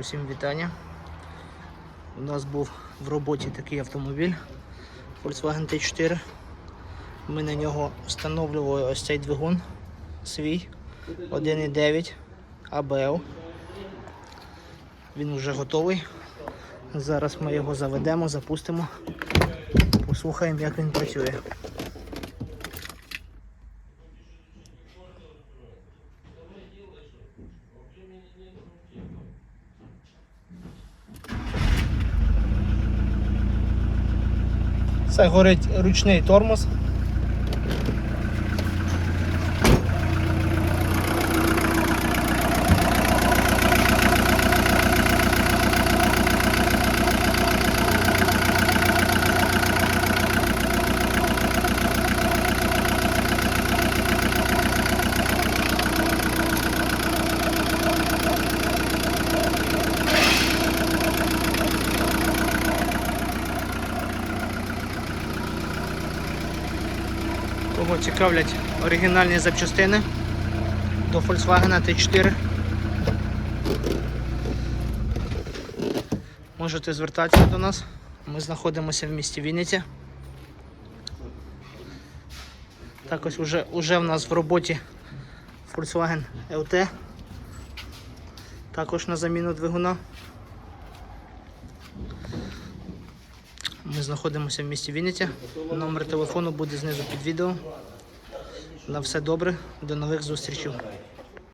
Усім вітання. У нас був в роботі такий автомобіль Volkswagen T4. Ми на нього встановлювали ось цей двигун свій 1.9 ABL. Він вже готовий. Зараз ми його заведемо, запустимо, послухаємо, як він працює. Це горить ручний тормоз. Кого цікавлять оригінальні запчастини до Volkswagen T4. Можете звертатися до нас. Ми знаходимося в місті Вінниця. Також уже, уже в нас в роботі Volkswagen LT. Також на заміну двигуна. Ми знаходимося в місті Вінниця. Номер телефону буде знизу під відео. На все добре, до нових зустрічей.